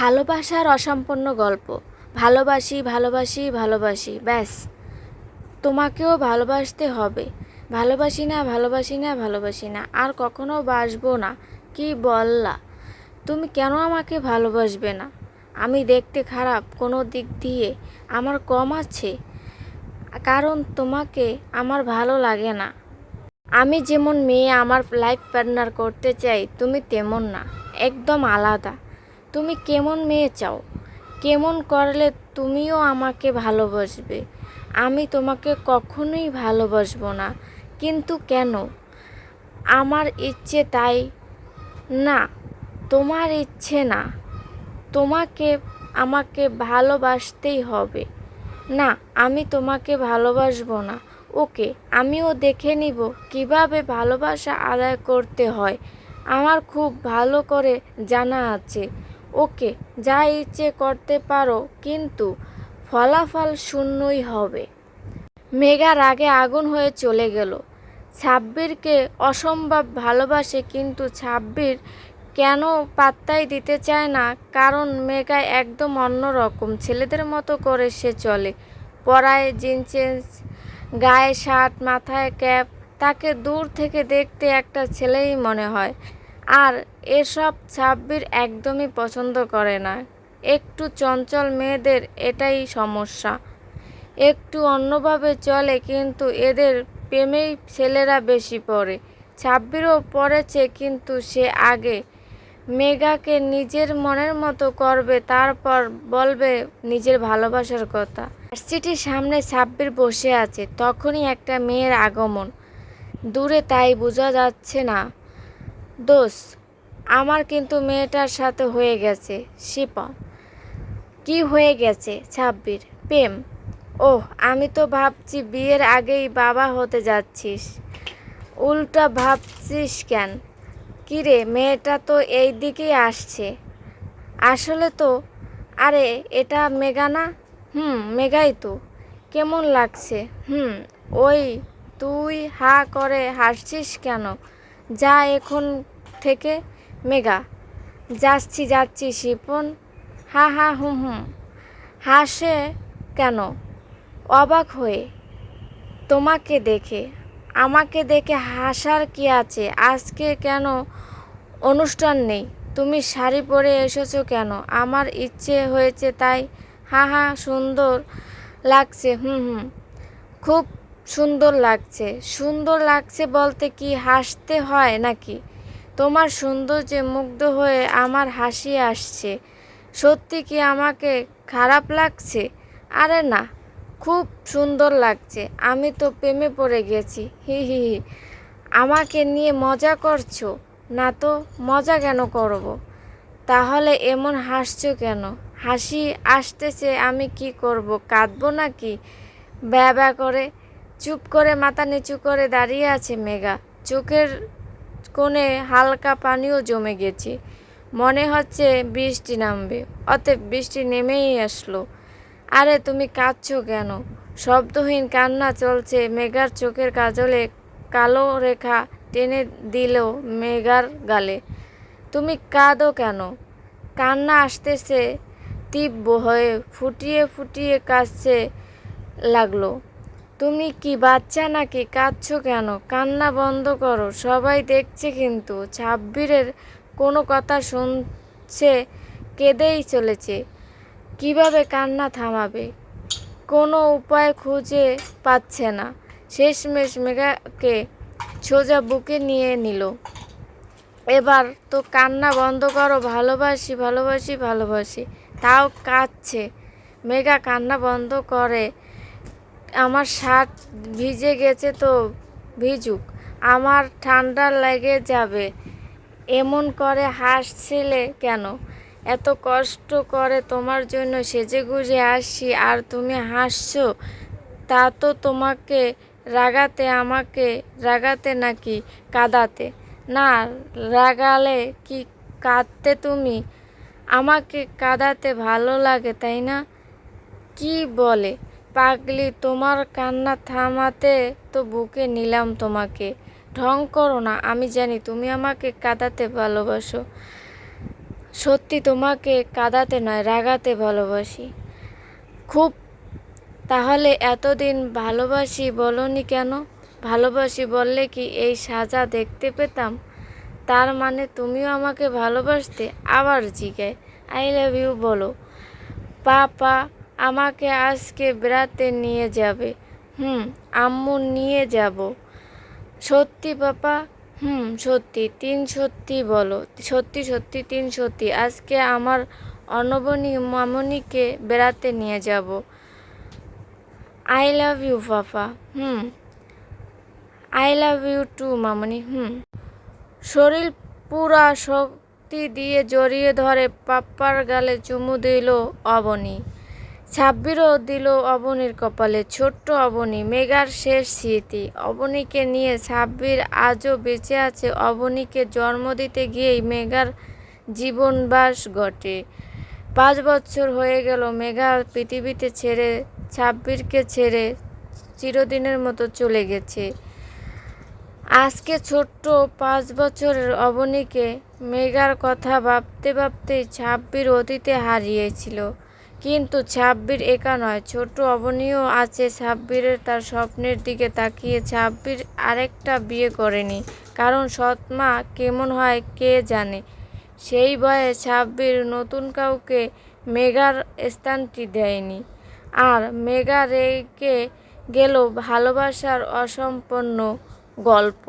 ভালোবাসার অসম্পূর্ণ গল্প। ভালোবাসি ভালোবাসি ভালোবাসি, ব্যাস। তোমাকেও ভালোবাসতে হবে। ভালোবাসি না ভালোবাসি না ভালোবাসি না। আর কখনো বাসবো না। কি বললা? তুমি কেন আমাকে ভালোবাসবে না? আমি দেখতে খারাপ কোনো দিক দিয়ে। আমার কম আছে। কারণ তোমাকে আমার ভালো লাগে না। আমি যেমন মেয়ে, আমার লাইফ পার্টনার করতে চাই, তুমি তেমন না। একদম আলাদা। তুমি কেমন মেয়ে চাও? কেমন করলে তুমিও আমাকে ভালোবাসবে? আমি তোমাকে কখনোই ভালোবাসবো না। কিন্তু কেন? আমার ইচ্ছে তাই না, তোমার ইচ্ছে না। তোমাকে, আমাকে ভালোবাসতেই হবে। না, আমি তোমাকে ভালোবাসবো না। ওকে, আমিও দেখে নিব কীভাবে ভালোবাসা আদায় করতে হয়। আমার খুব ভালো করে জানা আছে। ওকে, যা ইচ্ছে করতে পারো, কিন্তু ফলাফল শূন্যই হবে। মেঘা রাগে আগুন হয়ে চলে গেল। ছাব্বিরকে অসম্ভব ভালোবাসে, কিন্তু ছাব্বির কেন পাত্তাই দিতে চায় না? কারণ মেঘা একদম অন্যরকম, ছেলেদের মতো করে সে চলে। পরায় জিন্সেস গায়ে শার্ট, মাথায় ক্যাপ, তাকে দূর থেকে দেখতে একটা ছেলেই মনে হয়। আর এসব ছাব্বির একদমই পছন্দ করে না। একটু চঞ্চল মেয়েদের এটাই সমস্যা। একটু অন্যভাবে চলে কিন্তু এদের প্রেমেই ছেলেরা বেশি পড়ে। ছাব্বিরও পড়েছে কিন্তু সে আগে। মেগাকে নিজের মনের মতো করবে, তারপর বলবে নিজের ভালোবাসার কথা। ভার্সিটির সামনে ছাব্বির বসে আছে, তখনই একটা মেয়ের আগমন। দূরে তাই বোঝা যাচ্ছে না। দোষ আমার কিন্তু মেয়েটার সাথে হয়ে গেছে, শিপা। কি হয়ে গেছে, ছাব্বির? প্রেম। ওহ, আমি তো ভাবছি বিয়ের আগেই বাবা হতে যাচ্ছিস। উল্টা ভাবছিস কেন? কিরে, মেয়েটা তো এই দিকেই আসছে। আসলে তো? আরে, এটা মেগা না? হুম মেগাই তো। কেমন লাগছে? হুম, ওই তুই হা করে হাসছিস কেন? যা এখন থেকে মেগা যাচ্ছি যাচ্ছি শিপন। হা হা, হুম হুম। হাসে কেন? অবাক হয়ে। তোমাকে দেখে, আমাকে দেখে হাসার কি আছে? আজকে কেন অনুষ্ঠান নেই? তুমি শাড়ি পরে এসেছ কেন? আমার ইচ্ছে হয়েছে তাই। হা হা, সুন্দর লাগছে। হুম হুম, খুব সুন্দর লাগছে। সুন্দর লাগছে বলতে কি হাসতে হয় নাকি? তোমার সৌন্দর্যে মুগ্ধ হয়ে আমার হাসি আসছে। সত্যি কি আমাকে খারাপ লাগছে? আরে না, খুব সুন্দর লাগছে। আমি তো প্রেমে পড়ে গেছি। হি হি হি। আমাকে নিয়ে মজা করছ? না তো, মজা কেন করব। তাহলে এমন হাসছো কেন? হাসি আসতেছে, আমি কি করব? কাঁদবো নাকি? ব্যা ব্যা করে, চুপ করে, মাথা নিচু করে দাঁড়িয়ে আছে মেঘা। চোখের কোণে হালকা পানিও জমে গেছে। মনে হচ্ছে বৃষ্টি নামবে, অতএব বৃষ্টি নেমেই আসলো। আরে, তুমি কাঁদছো কেন? শব্দহীন কান্না চলছে, মেঘার চোখের কাজলে কালো রেখা টেনে দিল মেঘার গালে। তুমি কাঁদো কেন? কান্না আসতেছে, তীব্র হয়ে ফুটিয়ে ফুটিয়ে কাঁদছে লাগল। তুমি কি বাচ্চা নাকি কাঁদছো কেন? কান্না বন্ধ করো। সবাই দেখছে কিন্তু ছাব্বিরের কোনো কথা শুনছে, কেঁদেই চলেছে। কীভাবে কান্না থামাবে? কোনো উপায় খুঁজে পাচ্ছে না। শেষমেশ মেঘাকে সোজা বুকে নিয়ে নিল। এবার তো কান্না বন্ধ করো, ভালোবাসি ভালোবাসি ভালোবাসি। তাও কাঁদছে। মেঘা কান্না বন্ধ করে আমার শার্ট ভিজে গেছে তো ভিজুক, আমার ঠান্ডা লেগে যাবে। এমন করে হাসছিলে কেন? এত কষ্ট করে তোমার জন্য সেজে গুজে আসছি আর তুমি হাসছো? তা তো তোমাকে রাগাতে, আমাকে রাগাতে নাকি কাঁদাতে? না, রাগালে কি কাঁদতে তুমি? আমাকে কাঁদাতে ভালো লাগে, তাই না? কি বলে? পাগলি, তোমার কান্না থামাতে তো বুকে নিলাম তোমাকে। ঢং করো না, আমি জানি তুমি আমাকে কাঁদাতে ভালোবাসো। সত্যি তোমাকে কাঁদাতে নয়, রাগাতে ভালোবাসি। খুব, তাহলে এতদিন ভালোবাসি বলনি কেন? ভালোবাসি বললে কি এই সাজা দেখতে পেতাম? তার মানে তুমিও আমাকে ভালোবাসতে আবার জিগায়। আই লাভ ইউ বলো। পাপা আমাকে আজকে বেড়াতে নিয়ে যাবে। হুম, আম্মু নিয়ে যাব। সত্যি, পাপা? হুম, সত্যি, তিন সত্যি বলো। সত্যি সত্যি, তিন সত্যি। আজকে আমার অনবনী মামনিকে বেড়াতে নিয়ে যাব। I love you papa. Hmm I love you too মামনি। হুম। শরীর পুরা শক্তি দিয়ে জড়িয়ে ধরে পাপ্পার গালে চুমু দিল অবনী। ছাব্বিরও দিল অবনীর কপালে ছোট্ট অবনী, মেঘার শেষ স্মৃতি। অবনীকে নিয়ে ছাব্বির আজও বেঁচে আছে। অবনীকে জন্ম দিতে গিয়েই মেঘার জীবনবাস ঘটে। পাঁচ বছর হয়ে গেল মেঘা পৃথিবীতে ছেড়ে, ছাব্বিরকে ছেড়ে চিরদিনের মতো চলে গেছে। আজকে ছোট্ট পাঁচ বছরের অবনীকে মেঘার কথা ভাবতে ভাবতেই ছাব্বির অতীতে হারিয়েছিল। কিন্তু ছাব্বির একা নয় ছোট অবনীও আছে। ছাব্বিরের তার স্বপ্নের দিকে তাকিয়ে ছাব্বির আরেকটা বিয়ে করেনি। কারণ সৎমা কেমন হয় কে জানে? সেই ভয়ে ছাব্বির নতুন কাউকে মেঘার স্থানটি দেয়নি। আর মেঘা রেগে গেল ভালোবাসার অসম্পন্ন গল্প।